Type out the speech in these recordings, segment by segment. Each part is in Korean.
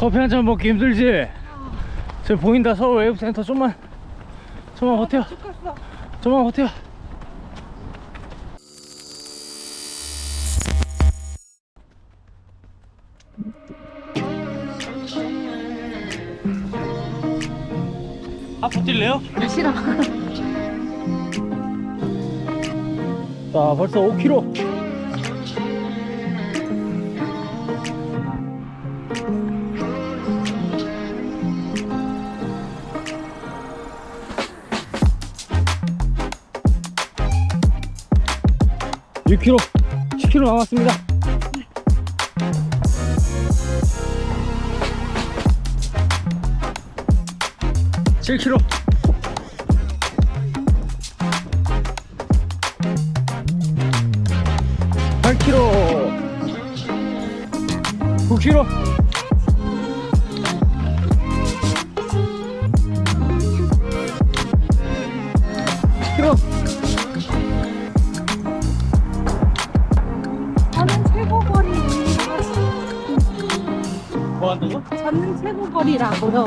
커피 한 잔 먹기 힘들지? 저 보인다 서울 웨이브 센터 좀만 좀만 버텨 죽겠어. 좀만 버텨 앞으로 뛸래요? 나 싫어. 자 벌써 5km (6km) (10km) 남았습니다 (7km) 거리라고요.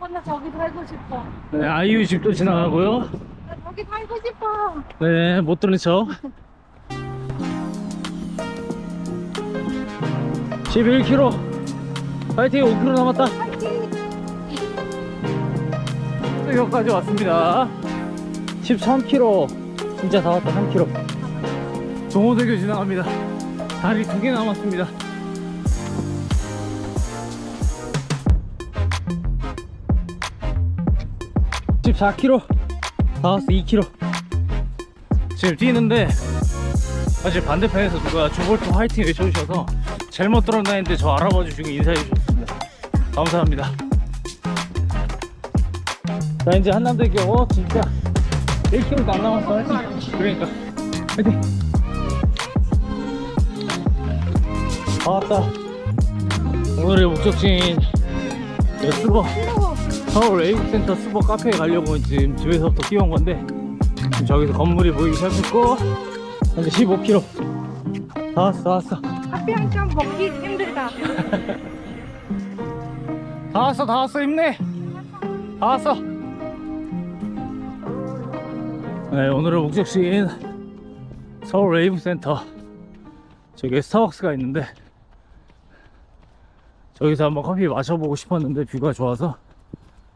오늘 저기 살고 싶어. 네, 아이유 집도 지나가고요. 나 저기 살고 싶어. 네, 못 들은 척. 11km 파이팅 5km 남았다. 파이팅. 여기까지 왔습니다. 13km 진짜 다 왔다 3km 동호대교 지나갑니다. 다리 두 개 남았습니다 (14 km) 다 왔어 2km 지금 뛰는데 사실 반대편에서 누가 주볼트 화이팅 외쳐주셔서 잘못 들었나 했는데 저 알아봐 주시고 인사해 주셨습니다. 감사합니다. 자 이제 한남대교 어, 진짜. 1km도 안 남았어 화이팅. 그러니까. 화이팅. 다 왔다. 오늘의 목적지인 싫어. 서울 웨이브센터 스버 카페에 가려고 지금 집에서부터 뛰어온 건데 지금 저기서 건물이 보이기 시작했고 현재 15km 다 왔어 다 왔어. 커피 한잔 먹기 힘들다. 다 왔어 다 왔어 힘내. 다 왔어. 네 오늘의 목적지인 서울 웨이브 센터 저기 스타벅스가 있는데 저기서 한번 커피 마셔보고 싶었는데 뷰가 좋아서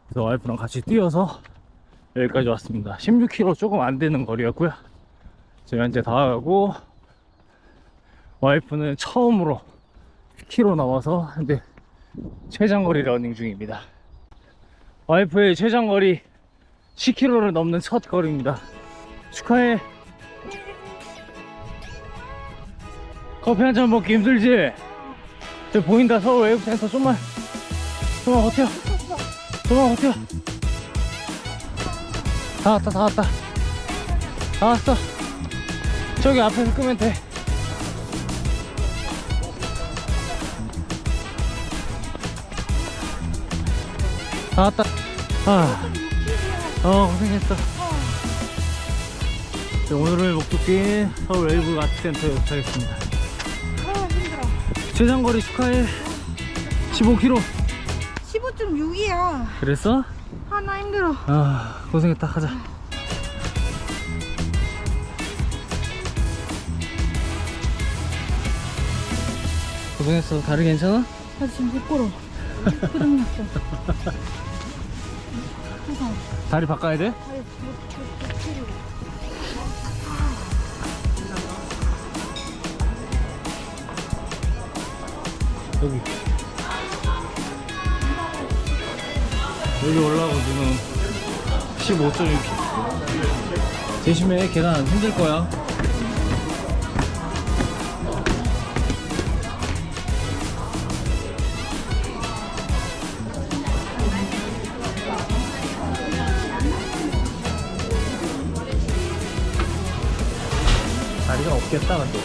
그래서 와이프랑 같이 뛰어서 여기까지 왔습니다 16km 조금 안 되는 거리였고요 저희 현재 다 가고 와이프는 처음으로 10km 남아서 현재 최장거리 러닝 중입니다. 와이프의 최장거리 10km를 넘는 첫 거리입니다. 축하해. 커피 한 잔 먹기 힘들지? 저 보인다 서울 웨이브 센터 좀만 좀만 버텨. 좀만 버텨. 다 왔다 다 왔다. 다 왔어. 저기 앞에서 끄면 돼. 다 왔다. 아, 어, 고생했어. 네, 오늘의 목적지 서울 웨이브 아트센터에 도착했습니다. 아. 최장거리 축하해. 15km. 15.6이야. 그랬어? 하나 힘들어. 아, 고생했다. 가자. 고생했어. 다리 괜찮아? 나 지금 부끄러. 그럼 났어. 다리 바꿔야 돼? 여기. 여기 올라가고 지금 15.6km. 조심해, 계단 힘들 거야. 다리가 없겠다, 근데.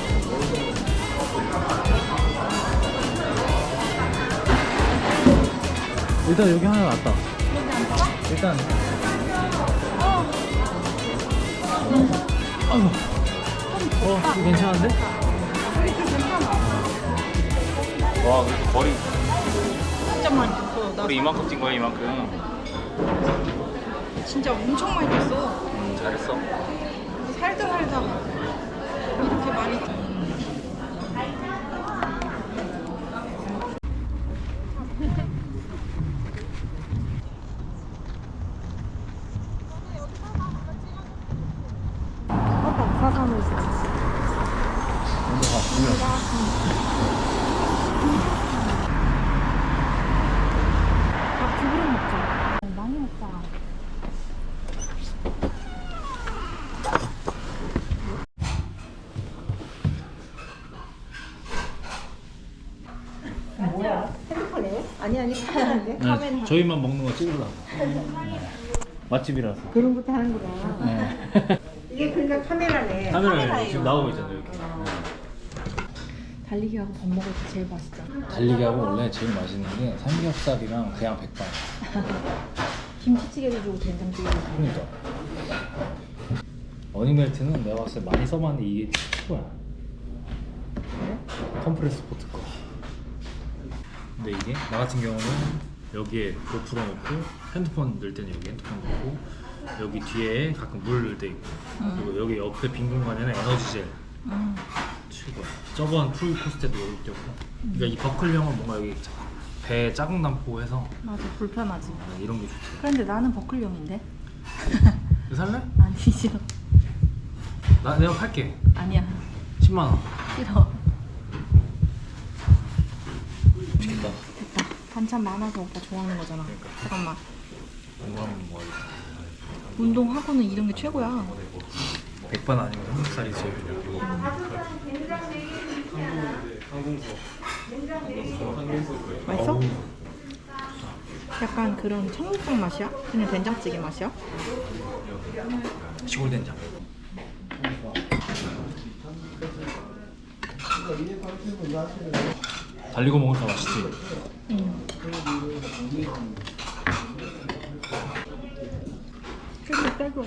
일단 여기 하나 놨다. 일단. 어, 이거 괜찮은데? 와 그래도 거리 진짜 많이 떴어. 나 거리 이만큼 뛴 거야 이만큼. 진짜 엄청 많이 떴어. 음, 잘했어. 살다 살다 이렇게 많이 떴아 빠 사과는 있어. 밥 두 그릇 먹자. 많이 먹자. 아니 아니 카메라인데 네, 저희만 먹는 거 찍으려고. 맛집이라서. 그런 것도 하는구나 네. 이게 그러니까 카메라네 카메라에 지금 나오고 있잖아요 여기. 달리기하고 밥 먹을 때 제일 맛있죠. 달리기하고 원래 제일 맛있는 게 삼겹살이랑 그냥 백반. 김치찌개도 주고 된장찌개도 주고. 그러니까. 어닝멜트는 내가 봤을 때 많이 써봤는데 이게 최고야. 컴프레스 스포트 거. 근데 이게 나 같은 경우는 여기에 고프로 넣고 핸드폰 넣을 때는 여기 핸드폰 넣고 여기 뒤에 가끔 물 넣을 때 있고 그리고 여기 옆에 빈 공간에는 에너지 젤 음. 최고야. 저번 풀 코스 때도 여기 꼈고. 그러니까 이 버클형은 뭔가 여기 배 자국 남고 해서 맞아 불편하지. 아, 이런 게 좋더라. 그런데 나는 버클용인데. 이거 살래? 아니 싫어. 나 내가 팔게. 아니야 10만 원. 싫어. 맛있겠다. 됐다. 반찬 많아서 오빠 좋아하는 거잖아. 잠깐만. 공부하면 뭐하겠다. 운동하고는 이런 게 최고야. 백반 아니면 삼겹살이 제일 맛있어? 어우, 약간 그런 청국장 맛이야? 그냥 된장찌개 맛이야? 시골 된장. 달리고 먹으니까 맛있지. 응. 그래도 빼고.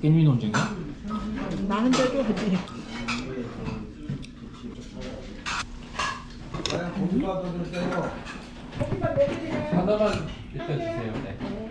깻잎 논쟁이야? 나는 빼줘야지. 하나만 일단 주세요. 네.